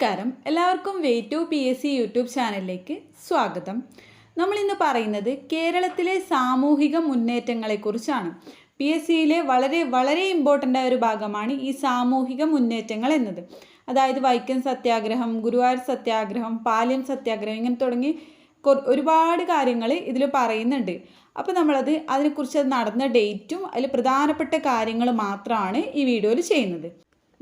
നമസ്കാരം. എല്ലാവർക്കും way to P S C YouTube ചാനലിലേക്ക് സ്വാഗതം. നമ്മളിന്ന് പറയുന്നത് കേരളത്തിലെ സാമൂഹിക മുന്നേറ്റങ്ങളെക്കുറിച്ചാണ്. പി എസ് സിയിലെ വളരെ വളരെ ഇമ്പോർട്ടന്റ് ആയ ഒരു ഭാഗമാണ് ഈ സാമൂഹിക മുന്നേറ്റങ്ങൾ എന്നത്. അതായത് വൈക്കം സത്യാഗ്രഹം ഗുരുവായൂർ സത്യാഗ്രഹം പാലിയം സത്യാഗ്രഹം ഇങ്ങനെ തുടങ്ങി ഒരുപാട് കാര്യങ്ങൾ ഇതിൽ പറയുന്നുണ്ട്. അപ്പോൾ നമ്മളത് അതിനെക്കുറിച്ച് നടന്ന ഡേറ്റും അതിൽ പ്രധാനപ്പെട്ട കാര്യങ്ങൾ മാത്രമാണ് ഈ വീഡിയോയിൽ ചെയ്യുന്നത്.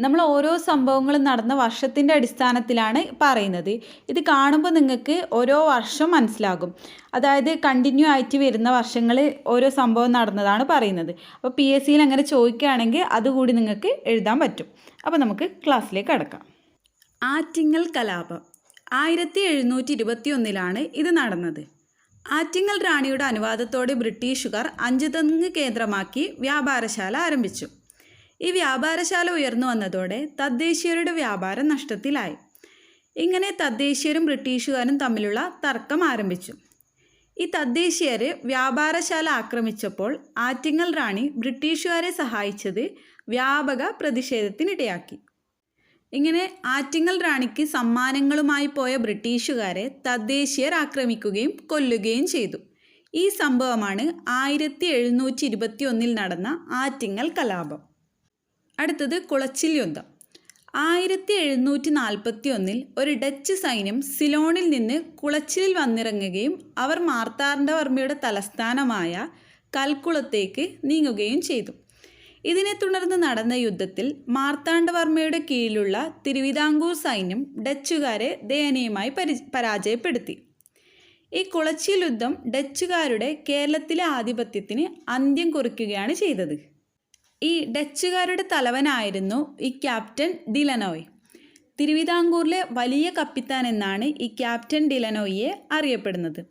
നമ്മൾ ഓരോ സംഭവങ്ങളും നടന്ന വർഷത്തിന്റെ അടിസ്ഥാനത്തിലാണ് പറയുന്നത്. ഇത് കാണുമ്പോൾ നിങ്ങൾക്ക് ഓരോ വർഷം മനസ്സിലാകും. അതായത് കണ്ടിന്യൂ ആയിട്ട് വരുന്ന വർഷങ്ങൾ ഓരോ സംഭവം നടന്നതാണ് പറയുന്നത്. അപ്പോൾ പി എസ് സിയിൽ അങ്ങനെ ചോദിക്കുകയാണെങ്കിൽ അതുകൂടി നിങ്ങൾക്ക് എഴുതാൻ പറ്റും. അപ്പോൾ നമുക്ക് ക്ലാസ്സിലേക്ക് കടക്കാം. ആറ്റിങ്ങൽ കലാപം. ആയിരത്തി എഴുന്നൂറ്റി ഇരുപത്തി ഒന്നിലാണ് ഇത് നടന്നത്. ആറ്റിങ്ങൽ റാണിയുടെ അനുവാദത്തോടെ ബ്രിട്ടീഷുകാർ അഞ്ചുതെങ്ങ് കേന്ദ്രമാക്കി വ്യാപാരശാല ആരംഭിച്ചു. ഈ വ്യാപാരശാല ഉയർന്നു വന്നതോടെ തദ്ദേശീയരുടെ വ്യാപാരം നഷ്ടത്തിലായി. ഇങ്ങനെ തദ്ദേശീയരും ബ്രിട്ടീഷുകാരും തമ്മിലുള്ള തർക്കം ആരംഭിച്ചു. ഈ തദ്ദേശീയരെ വ്യാപാരശാല ആക്രമിച്ചപ്പോൾ ആറ്റിങ്ങൽ റാണി ബ്രിട്ടീഷുകാരെ സഹായിച്ചത് വ്യാപക പ്രതിഷേധത്തിനിടയാക്കി. ഇങ്ങനെ ആറ്റിങ്ങൽ റാണിക്ക് സമ്മാനങ്ങളുമായി പോയ ബ്രിട്ടീഷുകാരെ തദ്ദേശീയർ ആക്രമിക്കുകയും കൊല്ലുകയും ചെയ്തു. ഈ സംഭവമാണ് ആയിരത്തി എഴുന്നൂറ്റി ഇരുപത്തി ഒന്നിൽ നടന്ന ആറ്റിങ്ങൽ കലാപം. അടുത്തത് കുളച്ചിൽ യുദ്ധം ആയിരത്തി എഴുന്നൂറ്റി നാൽപ്പത്തി ഒന്നിൽ ഒരു ഡച്ച് സൈന്യം സിലോണിൽ നിന്ന് കുളച്ചിലിൽ വന്നിറങ്ങുകയും അവർ മാർത്താണ്ഡവർമ്മയുടെ തലസ്ഥാനമായ കൽക്കുളത്തേക്ക് നീങ്ങുകയും ചെയ്തു. ഇതിനെ തുടർന്ന് നടന്ന യുദ്ധത്തിൽ മാർത്താണ്ഡവർമ്മയുടെ കീഴിലുള്ള തിരുവിതാംകൂർ സൈന്യം ഡച്ചുകാരെ ദയനീയമായി പരി പരാജയപ്പെടുത്തി. ഈ കുളച്ചിൽ യുദ്ധം ഡച്ചുകാരുടെ കേരളത്തിലെ ആധിപത്യത്തിന് അന്ത്യം കുറിക്കുകയാണ് ചെയ്തത്. ഈ ഡച്ചുകാരുടെ തലവനായിരുന്നു ഈ ക്യാപ്റ്റൻ ഡിലനോയ്. തിരുവിതാംകൂറിലെ വലിയ കപ്പിത്താൻ എന്നാണ് ഈ ക്യാപ്റ്റൻ ഡിലനോയിയെ അറിയപ്പെടുന്നത്.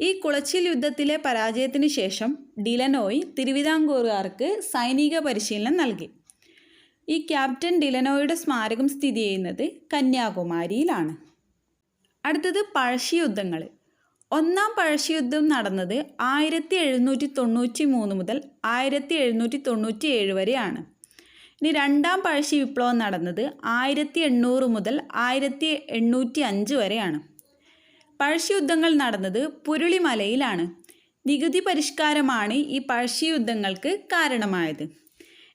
ഈ കുളച്ചിൽ യുദ്ധത്തിലെ പരാജയത്തിന് ശേഷം ഡിലനോയ് തിരുവിതാംകൂറുകാർക്ക് സൈനിക പരിശീലനം നൽകി. ഈ ക്യാപ്റ്റൻ ഡിലനോയുടെ സ്മാരകം സ്ഥിതി ചെയ്യുന്നത് കന്യാകുമാരിയിലാണ്. അടുത്തത് പഴശ്ശി യുദ്ധങ്ങൾ ഒന്നാം പഴശ്ശി യുദ്ധം നടന്നത് ആയിരത്തി എഴുന്നൂറ്റി തൊണ്ണൂറ്റി മൂന്ന് മുതൽ ആയിരത്തി എഴുന്നൂറ്റി തൊണ്ണൂറ്റി ഏഴ് വരെയാണ്. ഇനി രണ്ടാം പഴശ്ശി വിപ്ലവം നടന്നത് ആയിരത്തി എണ്ണൂറ് മുതൽ ആയിരത്തി എണ്ണൂറ്റി അഞ്ച് വരെയാണ്. പഴശ്ശി യുദ്ധങ്ങൾ നടന്നത് പുരുളിമലയിലാണ്. നികുതി പരിഷ്കാരമാണ് ഈ പഴശ്ശി യുദ്ധങ്ങൾക്ക് കാരണമായത്.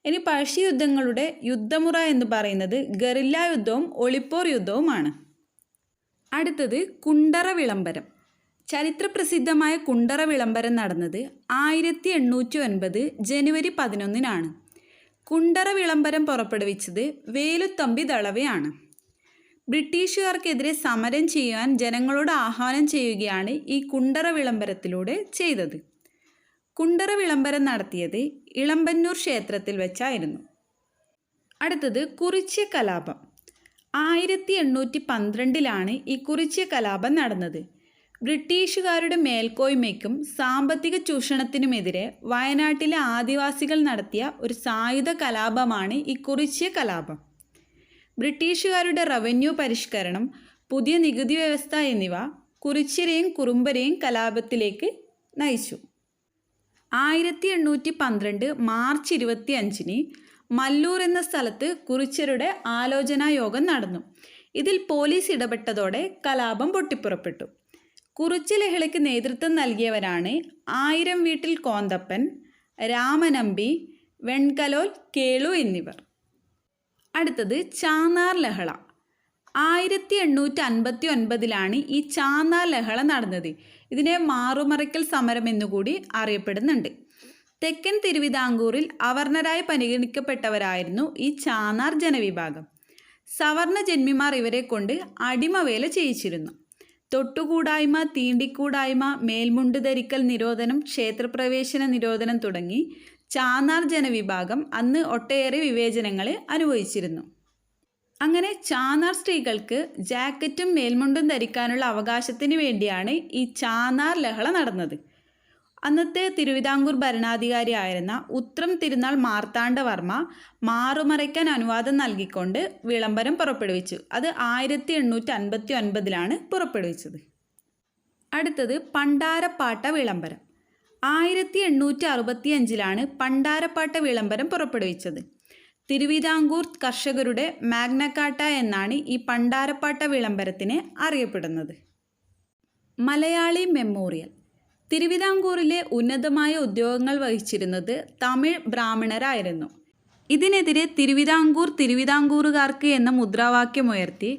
ഇനി പഴശ്ശി യുദ്ധങ്ങളുടെ യുദ്ധമുറ എന്ന് പറയുന്നത് ഗറില്ല യുദ്ധവും ഒളിപ്പോർ യുദ്ധവുമാണ്. അടുത്തത് കുണ്ടറ വിളംബരം. ചരിത്രപ്രസിദ്ധമായ കുണ്ടറ വിളംബരം നടന്നത് ആയിരത്തി എണ്ണൂറ്റി ഒൻപത് ജനുവരി പതിനൊന്നിനാണ്. കുണ്ടറ വിളംബരം പുറപ്പെടുവിച്ചത് വേലുത്തമ്പി ദളവയാണ്. ബ്രിട്ടീഷുകാർക്കെതിരെ സമരം ചെയ്യുവാൻ ജനങ്ങളോട് ആഹ്വാനം ചെയ്യുകയാണ് ഈ കുണ്ടറ വിളംബരത്തിലൂടെ ചെയ്തത്. കുണ്ടറ വിളംബരം നടത്തിയത് ഇളമ്പന്നൂർ ക്ഷേത്രത്തിൽ വെച്ചായിരുന്നു. അടുത്തത് കുറിച്യ കലാപം. ആയിരത്തി എണ്ണൂറ്റി പന്ത്രണ്ടിലാണ് ഈ കുറിച്യ കലാപം നടന്നത്. ബ്രിട്ടീഷുകാരുടെ മേൽക്കോയ്മയ്ക്കും സാമ്പത്തിക ചൂഷണത്തിനുമെതിരെ വയനാട്ടിലെ ആദിവാസികൾ നടത്തിയ ഒരു സായുധ കലാപമാണ് ഈ കലാപം. ബ്രിട്ടീഷുകാരുടെ റവന്യൂ പരിഷ്കരണം പുതിയ നികുതി വ്യവസ്ഥ എന്നിവ കുറിച്യരെയും കുറുമ്പരെയും കലാപത്തിലേക്ക് നയിച്ചു. ആയിരത്തി എണ്ണൂറ്റി പന്ത്രണ്ട് മാർച്ച് ഇരുപത്തി അഞ്ചിന് മല്ലൂർ എന്ന സ്ഥലത്ത് കുറിച്യരുടെ ആലോചനാ യോഗം നടന്നു. ഇതിൽ പോലീസ് ഇടപെട്ടതോടെ കലാപം പൊട്ടിപ്പുറപ്പെട്ടു. കുറിച്യ ലഹളയ്ക്ക് നേതൃത്വം നൽകിയവരാണ് ആയിരം വീട്ടിൽ കോന്തപ്പൻ രാമനമ്പി വെൺകലോൽ കേളു എന്നിവർ. അടുത്തത് ചാന്നാർ ലഹള. ആയിരത്തി എണ്ണൂറ്റി അൻപത്തി ഒൻപതിലാണ് ഈ ചാന്നാർ ലഹള നടന്നത്. ഇതിനെ മാറുമറയ്ക്കൽ സമരം എന്നുകൂടി അറിയപ്പെടുന്നുണ്ട്. തെക്കൻ തിരുവിതാംകൂറിൽ അവർണരായി പരിഗണിക്കപ്പെട്ടവരായിരുന്നു ഈ ചാന്നാർ ജനവിഭാഗം. സവർണ ജന്മിമാർ ഇവരെ കൊണ്ട് അടിമവേല ചെയ്യിച്ചിരുന്നു. തൊട്ടുകൂടായ്മ തീണ്ടിക്കൂടായ്മ മേൽമുണ്ട് ധരിക്കൽ നിരോധനം ക്ഷേത്രപ്രവേശന നിരോധനം തുടങ്ങി ചാന്നാർ ജനവിഭാഗം അന്ന് ഒട്ടേറെ വിവേചനങ്ങൾ അനുഭവിച്ചിരുന്നു. അങ്ങനെ ചാന്നാർ സ്ത്രീകൾക്ക് ജാക്കറ്റും മേൽമുണ്ടും ധരിക്കാനുള്ള അവകാശത്തിന് വേണ്ടിയാണ് ഈ ചാന്നാർ ലഹള നടന്നത്. അന്നത്തെ തിരുവിതാംകൂർ ഭരണാധികാരിയായിരുന്ന ഉത്രം തിരുനാൾ മാർത്താണ്ഡവർമ്മ മാറുമറയ്ക്കാൻ അനുവാദം നൽകിക്കൊണ്ട് വിളംബരം പുറപ്പെടുവിച്ചു. അത് ആയിരത്തി എണ്ണൂറ്റി അൻപത്തി ഒൻപതിലാണ് പുറപ്പെടുവിച്ചത്. അടുത്തത് പണ്ടാരപ്പാട്ട വിളംബരം. ആയിരത്തി എണ്ണൂറ്റി അറുപത്തി അഞ്ചിലാണ് പണ്ടാരപ്പാട്ട വിളംബരം പുറപ്പെടുവിച്ചത്. തിരുവിതാംകൂർ കർഷകരുടെ മാഗ്നക്കാട്ട എന്നാണ് ഈ പണ്ടാരപ്പാട്ട വിളംബരത്തിന് അറിയപ്പെടുന്നത്. മലയാളി മെമ്മോറിയൽ. തിരുവിതാംകൂറിലെ ഉന്നതമായ ഉദ്യോഗങ്ങൾ വഹിച്ചിരുന്നത് തമിഴ് ബ്രാഹ്മണരായിരുന്നു. ഇതിനെതിരെ തിരുവിതാംകൂർ തിരുവിതാംകൂറുകാർക്ക് എന്ന മുദ്രാവാക്യമുയർത്തി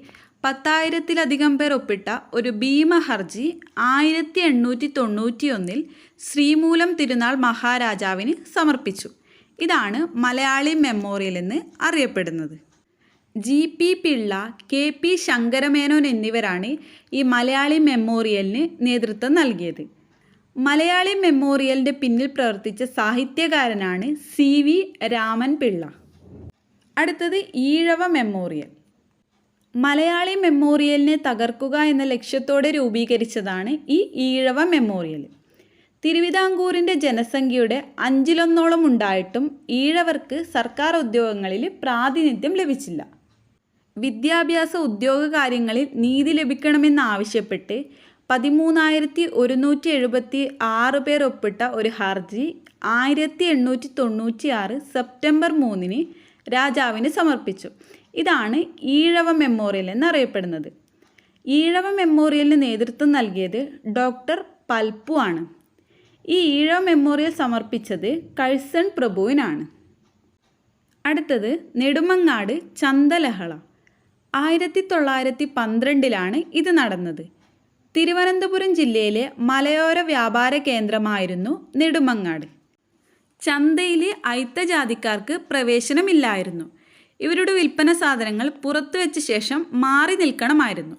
പത്തായിരത്തിലധികം പേർ ഒപ്പിട്ട ഒരു ഭീമഹർജി ആയിരത്തി എണ്ണൂറ്റി തൊണ്ണൂറ്റിയൊന്നിൽ ശ്രീമൂലം തിരുനാൾ മഹാരാജാവിന് സമർപ്പിച്ചു. ഇതാണ് മലയാളി മെമ്മോറിയൽ എന്ന് അറിയപ്പെടുന്നത്. G. P. Pillai K. P. Sankaramenon എന്നിവരാണ് ഈ മലയാളി മെമ്മോറിയലിന് നേതൃത്വം നൽകിയത്. മലയാളി മെമ്മോറിയലിന്റെ പിന്നിൽ പ്രവർത്തിച്ച സാഹിത്യകാരനാണ് സി വി രാമൻ പിള്ള അടുത്തത് ഈഴവ മെമ്മോറിയൽ. മലയാളി മെമ്മോറിയലിനെ തകർക്കുക എന്ന ലക്ഷ്യത്തോടെ രൂപീകരിച്ചതാണ് ഈ ഈഴവ മെമ്മോറിയൽ. തിരുവിതാംകൂറിന്റെ ജനസംഖ്യയുടെ അഞ്ചിലൊന്നോളം ഉണ്ടായിട്ടും ഈഴവർക്ക് സർക്കാർ ഉദ്യോഗങ്ങളിൽ പ്രാതിനിധ്യം ലഭിച്ചില്ല. വിദ്യാഭ്യാസ ഉദ്യോഗ കാര്യങ്ങളിൽ നീതി ലഭിക്കണമെന്നാവശ്യപ്പെട്ട് പതിമൂന്നായിരത്തി ഒരുന്നൂറ്റി എഴുപത്തി ആറ് പേർ ഒപ്പിട്ട ഒരു ഹർജി ആയിരത്തി എണ്ണൂറ്റി തൊണ്ണൂറ്റി ആറ് സെപ്റ്റംബർ മൂന്നിന് രാജാവിന് സമർപ്പിച്ചു. ഇതാണ് ഈഴവ മെമ്മോറിയൽ എന്നറിയപ്പെടുന്നത്. ഈഴവ മെമ്മോറിയലിന് നേതൃത്വം നൽകിയത് ഡോക്ടർ പൽപ്പു ആണ്. ഈ ഈഴവ മെമ്മോറിയൽ സമർപ്പിച്ചത് കഴ്സൺ പ്രഭുവിനാണ്. അടുത്തത് നെടുമങ്ങാട് ചന്തലഹള. ആയിരത്തി തൊള്ളായിരത്തി പന്ത്രണ്ടിലാണ് ഇത് നടന്നത്. തിരുവനന്തപുരം ജില്ലയിലെ മലയോര വ്യാപാര കേന്ദ്രമായിരുന്നു നെടുമങ്ങാട്. ചന്തയിൽ അയിത്തജാതിക്കാർക്ക് പ്രവേശനമില്ലായിരുന്നു. ഇവരുടെ വിൽപ്പന സാധനങ്ങൾ പുറത്തു വെച്ച ശേഷം മാറി നിൽക്കണമായിരുന്നു.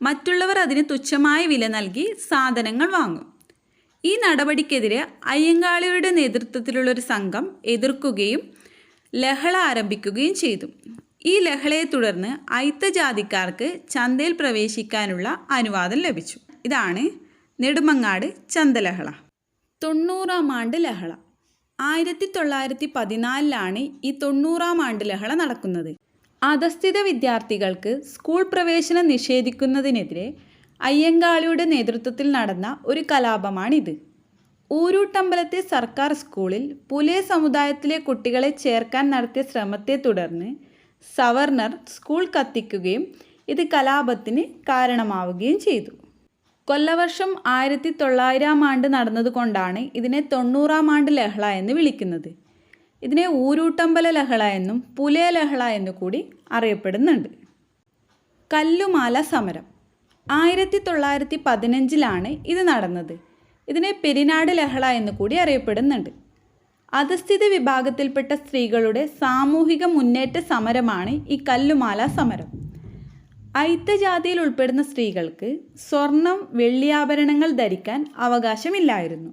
മറ്റുള്ളവർ അതിന് തുച്ഛമായ വില നൽകി സാധനങ്ങൾ വാങ്ങും. ഈ നടപടിക്കെതിരെ അയ്യങ്കാളിയുടെ നേതൃത്വത്തിലുള്ളൊരു സംഘം എതിർക്കുകയും ലഹള ആരംഭിക്കുകയും ചെയ്തു. ഈ ലഹളയെ തുടർന്ന് ഐത്തജാതിക്കാർക്ക് ചന്തയിൽ പ്രവേശിക്കാനുള്ള അനുവാദം ലഭിച്ചു. ഇതാണ് നെടുമങ്ങാട് ചന്തലഹള. തൊണ്ണൂറാം ആണ്ട് ലഹള. ആയിരത്തി തൊള്ളായിരത്തി പതിനാലിലാണ് ഈ തൊണ്ണൂറാം ആണ്ട് ലഹള നടക്കുന്നത്. അധസ്ഥിത വിദ്യാർത്ഥികൾക്ക് സ്കൂൾ പ്രവേശനം നിഷേധിക്കുന്നതിനെതിരെ അയ്യങ്കാളിയുടെ നേതൃത്വത്തിൽ നടന്ന ഒരു കലാപമാണിത്. ഊരൂട്ടമ്പലത്തെ സർക്കാർ സ്കൂളിൽ പുലയ സമുദായത്തിലെ കുട്ടികളെ ചേർക്കാൻ നടത്തിയ ശ്രമത്തെ തുടർന്ന് സവർണർ സ്കൂൾ കത്തിക്കുകയും ഇത് കലാപത്തിന് കാരണമാവുകയും ചെയ്തു. കൊല്ലവർഷം ആയിരത്തി തൊള്ളായിരം ആണ്ട് നടന്നതുകൊണ്ടാണ് ഇതിനെ തൊണ്ണൂറാം ആണ്ട് ലഹള എന്ന് വിളിക്കുന്നത്. ഇതിനെ ഊരൂട്ടമ്പല ലഹള എന്നും പുലയ ലഹള എന്നു കൂടി അറിയപ്പെടുന്നുണ്ട്. കല്ലുമാല സമരം. ആയിരത്തി തൊള്ളായിരത്തി പതിനഞ്ചിലാണ് ഇത് നടന്നത്. ഇതിനെ പെരിനാട് ലഹള എന്ന് കൂടി അറിയപ്പെടുന്നുണ്ട്. അധസ്ഥിത വിഭാഗത്തിൽപ്പെട്ട സ്ത്രീകളുടെ സാമൂഹിക മുന്നേറ്റ സമരമാണ് ഈ കല്ലുമാല സമരം. ഐത്തജാതിയിൽ ഉൾപ്പെടുന്ന സ്ത്രീകൾക്ക് സ്വർണം വെള്ളിയാഭരണങ്ങൾ ധരിക്കാൻ അവകാശമില്ലായിരുന്നു.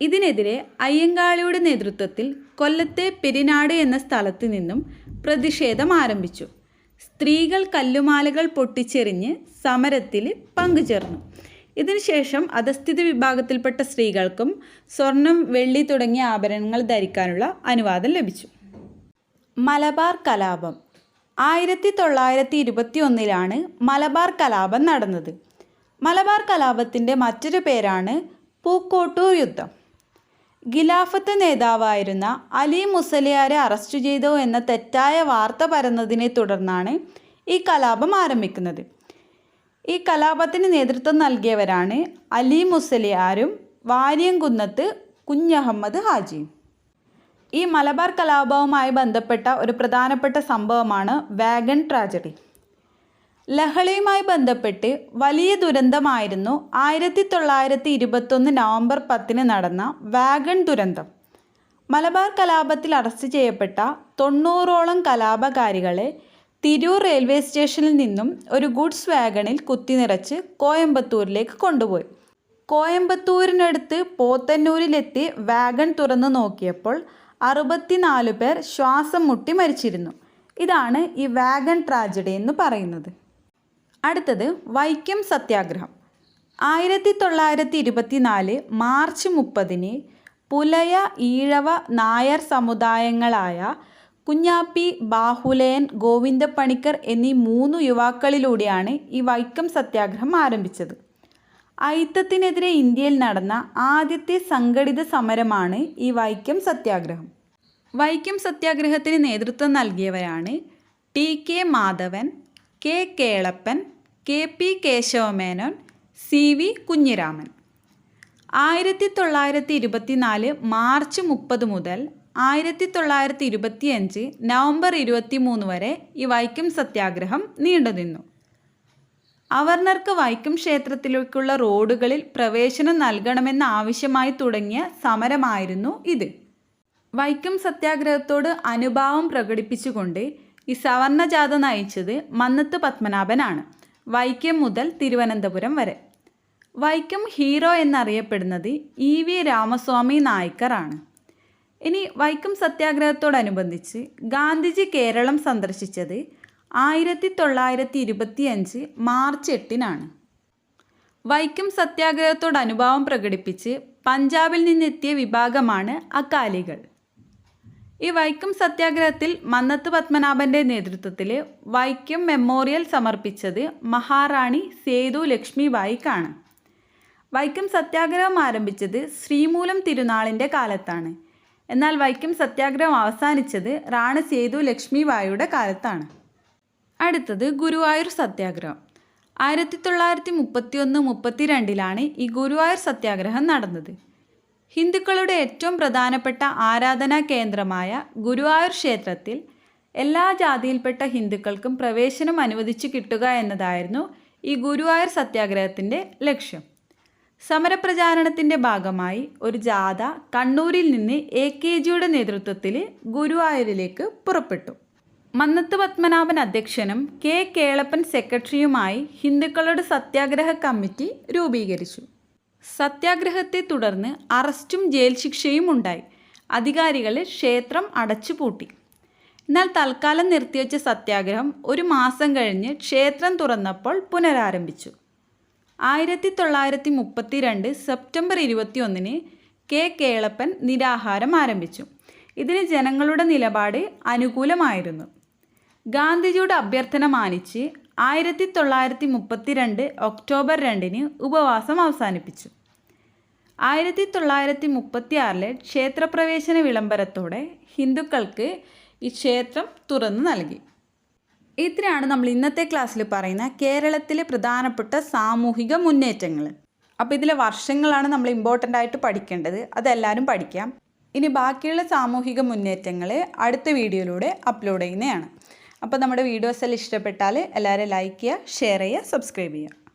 ഇതിനെതിരെ അയ്യങ്കാളിയുടെ നേതൃത്വത്തിൽ കൊല്ലത്തെ പെരിനാട് എന്ന സ്ഥലത്ത് നിന്നും പ്രതിഷേധം ആരംഭിച്ചു. സ്ത്രീകൾ കല്ലുമാലകൾ പൊട്ടിച്ചെറിഞ്ഞ് സമരത്തിൽ പങ്കുചേർന്നു. ഇതിനുശേഷം അധസ്ഥിതി വിഭാഗത്തിൽപ്പെട്ട സ്ത്രീകൾക്കും സ്വർണം വെള്ളി തുടങ്ങിയ ആഭരണങ്ങൾ ധരിക്കാനുള്ള അനുവാദം ലഭിച്ചു. മലബാർ കലാപം. ആയിരത്തി തൊള്ളായിരത്തി ഇരുപത്തി ഒന്നിലാണ് മലബാർ കലാപം നടന്നത്. മലബാർ കലാപത്തിന്റെ മറ്റൊരു പേരാണ് പൂക്കോട്ടൂർ യുദ്ധം. ഖിലാഫത്ത് നേതാവായിരുന്ന അലി മുസലിയാരെ അറസ്റ്റ് ചെയ്തു എന്ന തെറ്റായ വാർത്ത പരന്നതിനെ തുടർന്നാണ് ഈ കലാപം ആരംഭിക്കുന്നത്. ഈ കലാപത്തിന് നേതൃത്വം നൽകിയവരാണ് അലി മുസലിയാരും വാര്യംകുന്നത്ത് കുഞ്ഞഹമ്മദ് ഹാജിയും ഈ മലബാർ കലാപവുമായി ബന്ധപ്പെട്ട ഒരു പ്രധാനപ്പെട്ട സംഭവമാണ് വാഗൺ ട്രാജഡി. ലഹളയുമായി ബന്ധപ്പെട്ട് വലിയ ദുരന്തമായിരുന്നു ആയിരത്തി തൊള്ളായിരത്തി ഇരുപത്തൊന്ന് നവംബർ പത്തിന് നടന്ന വാഗൺ ദുരന്തം. മലബാർ കലാപത്തിൽ അറസ്റ്റ് ചെയ്യപ്പെട്ട തൊണ്ണൂറോളം കലാപകാരികളെ തിരൂർ റെയിൽവേ സ്റ്റേഷനിൽ നിന്നും ഒരു ഗുഡ്സ് വാഗണിൽ കുത്തിനിറച്ച് കോയമ്പത്തൂരിലേക്ക് കൊണ്ടുപോയി. കോയമ്പത്തൂരിനടുത്ത് പോത്തന്നൂരിലെത്തി വാഗൺ തുറന്നു നോക്കിയപ്പോൾ അറുപത്തിനാല് പേർ ശ്വാസം മുട്ടി മരിച്ചിരുന്നു. ഇതാണ് ഈ വാഗൺ ട്രാജഡി എന്ന് പറയുന്നത്. അടുത്തത് വൈക്കം സത്യാഗ്രഹം. ആയിരത്തി തൊള്ളായിരത്തി ഇരുപത്തിനാല് മാർച്ച് മുപ്പതിന് പുലയ ഈഴവ നായർ സമുദായങ്ങളായ കുഞ്ഞാപ്പി ബാഹുലയൻ ഗോവിന്ദപ്പണിക്കർ എന്നീ മൂന്ന് യുവാക്കളിലൂടെയാണ് ഈ വൈക്കം സത്യാഗ്രഹം ആരംഭിച്ചത്. അയിത്തത്തിനെതിരെ ഇന്ത്യയിൽ നടന്ന ആദ്യത്തെ സംഘടിത സമരമാണ് ഈ വൈക്കം സത്യാഗ്രഹം. വൈക്കം സത്യാഗ്രഹത്തിന് നേതൃത്വം നൽകിയവരാണ് T K Madhavan K Kelappan K P Kesavamenon C V Kunhiraman. ആയിരത്തി തൊള്ളായിരത്തി ഇരുപത്തിനാല് മാർച്ച് മുപ്പത് മുതൽ ആയിരത്തി തൊള്ളായിരത്തി ഇരുപത്തിയഞ്ച് നവംബർ ഇരുപത്തി മൂന്ന് വരെ ഈ വൈക്കം സത്യാഗ്രഹം നീണ്ടുനിന്നു അവർണർക്ക് വൈക്കം ക്ഷേത്രത്തിലേക്കുള്ള റോഡുകളിൽ പ്രവേശനം നൽകണമെന്ന ആവശ്യമായി തുടങ്ങിയ സമരമായിരുന്നു ഇത്. വൈക്കം സത്യാഗ്രഹത്തോട് അനുഭാവം പ്രകടിപ്പിച്ചുകൊണ്ട് ഈ സവർണജാഥ നയിച്ചത് മന്നത്ത് പത്മനാഭനാണ് വൈക്കം മുതൽ തിരുവനന്തപുരം വരെ. വൈക്കം ഹീറോ എന്നറിയപ്പെടുന്നത് ഇ വി രാമസ്വാമി നായ്ക്കറാണ്. ഇനി വൈക്കം സത്യാഗ്രഹത്തോടനുബന്ധിച്ച് ഗാന്ധിജി കേരളം സന്ദർശിച്ചത് ആയിരത്തി തൊള്ളായിരത്തി ഇരുപത്തി അഞ്ച് മാർച്ച് എട്ടിനാണ്. വൈക്കം സത്യാഗ്രഹത്തോട് അനുഭാവം പ്രകടിപ്പിച്ച് പഞ്ചാബിൽ നിന്നെത്തിയ വിഭാഗമാണ് അക്കാലികൾ ഈ വൈക്കം സത്യാഗ്രഹത്തിൽ മന്നത്ത് പത്മനാഭന്റെ നേതൃത്വത്തിൽ വൈക്കം മെമ്മോറിയൽ സമർപ്പിച്ചത് മഹാറാണി സേതു ലക്ഷ്മിബായിക്കാണ്. വൈക്കം സത്യാഗ്രഹം ആരംഭിച്ചത് ശ്രീമൂലം തിരുനാളിന്റെ കാലത്താണ്. എന്നാൽ വൈക്കം സത്യാഗ്രഹം അവസാനിച്ചത് റാണ സേതു ലക്ഷ്മി വായുടെ കാലത്താണ്. അടുത്തത് ഗുരുവായൂർ സത്യാഗ്രഹം. ആയിരത്തി തൊള്ളായിരത്തി മുപ്പത്തി ഒന്ന് മുപ്പത്തിരണ്ടിലാണ് ഈ ഗുരുവായൂർ സത്യാഗ്രഹം നടന്നത്. ഹിന്ദുക്കളുടെ ഏറ്റവും പ്രധാനപ്പെട്ട ആരാധനാ കേന്ദ്രമായ ഗുരുവായൂർ ക്ഷേത്രത്തിൽ എല്ലാ ജാതിയിൽപ്പെട്ട ഹിന്ദുക്കൾക്കും പ്രവേശനം അനുവദിച്ചു കിട്ടുക എന്നതായിരുന്നു ഈ ഗുരുവായൂർ സത്യാഗ്രഹത്തിന്റെ ലക്ഷ്യം. സമരപ്രചാരണത്തിന്റെ ഭാഗമായി ഒരു ജാഥ കണ്ണൂരിൽ നിന്ന് എ കെ ജിയുടെ നേതൃത്വത്തിൽ ഗുരുവായൂരിലേക്ക് പുറപ്പെട്ടു. മന്നത്ത് പത്മനാഭൻ അധ്യക്ഷനും കെ കേളപ്പൻ സെക്രട്ടറിയുമായി ഹിന്ദുക്കളുടെ സത്യാഗ്രഹ കമ്മിറ്റി രൂപീകരിച്ചു. സത്യാഗ്രഹത്തെ തുടർന്ന് അറസ്റ്റും ജയിൽ ശിക്ഷയും ഉണ്ടായി. അധികാരികൾ ക്ഷേത്രം അടച്ചുപൂട്ടി. എന്നാൽ തൽക്കാലം നിർത്തിവെച്ച സത്യാഗ്രഹം ഒരു മാസം കഴിഞ്ഞ് ക്ഷേത്രം തുറന്നപ്പോൾ പുനരാരംഭിച്ചു. ആയിരത്തി തൊള്ളായിരത്തി മുപ്പത്തി രണ്ട് സെപ്റ്റംബർ ഇരുപത്തിയൊന്നിന് കെ. കേളപ്പൻ നിരാഹാരം ആരംഭിച്ചു. ഇതിന് ജനങ്ങളുടെ നിലപാട് അനുകൂലമായിരുന്നു. ഗാന്ധിജിയുടെ അഭ്യർത്ഥന മാനിച്ച് ആയിരത്തി തൊള്ളായിരത്തി മുപ്പത്തിരണ്ട് ഒക്ടോബർ രണ്ടിന് ഉപവാസം അവസാനിപ്പിച്ചു. ആയിരത്തി തൊള്ളായിരത്തി മുപ്പത്തി ആറിലെ ക്ഷേത്രപ്രവേശന വിളംബരത്തോടെ ഹിന്ദുക്കൾക്ക് ഈ ക്ഷേത്രം തുറന്നു നൽകി. ഇത്രയാണ് നമ്മൾ ഇന്നത്തെ ക്ലാസ്സിൽ പറയുന്ന കേരളത്തിലെ പ്രധാനപ്പെട്ട സാമൂഹിക മുന്നേറ്റങ്ങൾ. അപ്പോൾ ഇതിലെ വർഷങ്ങളാണ് നമ്മൾ ഇമ്പോർട്ടന്റ് ആയിട്ട് പഠിക്കേണ്ടത്. അതെല്ലാവരും പഠിക്കാം. ഇനി ബാക്കിയുള്ള സാമൂഹിക മുന്നേറ്റങ്ങൾ അടുത്ത വീഡിയോയിലൂടെ അപ്ലോഡ് ചെയ്യുന്നതാണ്. അപ്പോൾ നമ്മുടെ വീഡിയോസ് എല്ലാം ഇഷ്ടപ്പെട്ടാൽ എല്ലാവരും ലൈക്ക് ചെയ്യുക ഷെയർ ചെയ്യുക സബ്സ്ക്രൈബ് ചെയ്യുക.